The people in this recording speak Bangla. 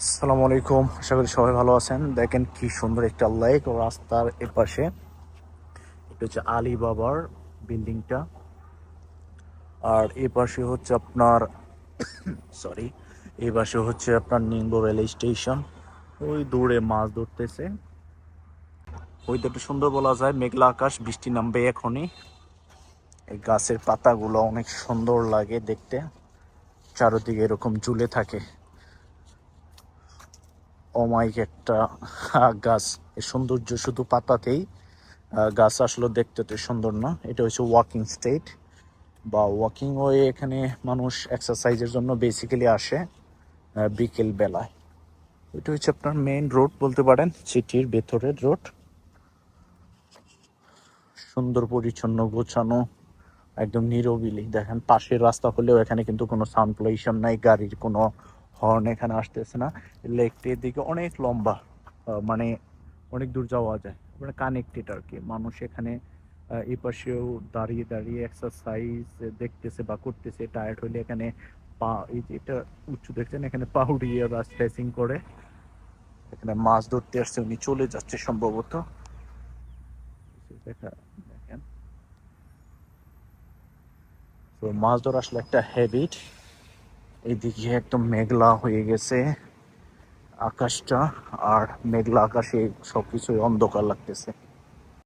আসসালামু আলাইকুম। আশা করি সবাই ভালো আছেন। দেখেন কি সুন্দর একটা লেক ও রাস্তার এপাশে। এটা হচ্ছে আলী বাবার বিল্ডিংটা। আর এ পাশে হচ্ছে আপনার সরি এই পাশে হচ্ছে আপনার নিংবো রেল স্টেশন। ওই দূরে মাছ ধরতেছে। ওই ওইটা সুন্দর বলা যায়, মেঘলা আকাশ, বৃষ্টি নামবে এখনই। এই গাছের পাতাগুলো অনেক সুন্দর লাগে দেখতে। চারদিকে এরকম ঝুলে থাকে। অমাইক একটা গাছ। এর সৌন্দর্য শুধু পাতাতেই গাছ আসলে দেখতে তো সুন্দর না। এটা হচ্ছে ওয়াকিং স্টেট বা ওয়াকিং ওয়ে এখানে মানুষ এক্সারসাইজের জন্য বেসিক্যালি আসে বিকেল বেলায়। এটা হচ্ছে আপনার মেইন রোড বলতে পারেন সিটির ভেতরের রোড সুন্দর পরিচ্ছন্ন গোছানো, একদম নিরবিলি। দেখেন, পাশের রাস্তা হলেও এখানে কিন্তু কোনো সাউন্ড পলিউশন নাই, গাড়ির কোনো হর্ন এখানে আসতেছে না। লেকটির দিকে অনেক লম্বা মানে অনেক দূর যাওয়া যায়। মানে কানেক্টেড আর কি। মানুষ এখানে এই পাশেও দাঁড়িয়ে দাঁড়িয়ে এক্সারসাইজ দেখতেছে বা করতেছে। টায়ার্ড হলে এখানে পা, এই যে এটা উঁচু দেখছেন? এখানে পা উড়িয়ে বা স্ট্রেচিং করে। এখানে মাছ ধরতে আসছে, উনি চলে যাচ্ছে সম্ভবত। দেখা, দেখেন। তো মাছ ধরা আসলে একটা হ্যাবিট এইদিকে একদম মেঘলা হয়ে গেছে আকাশটা আর মেঘলা আকাশে সবকিছু অন্ধকার লাগতেছে।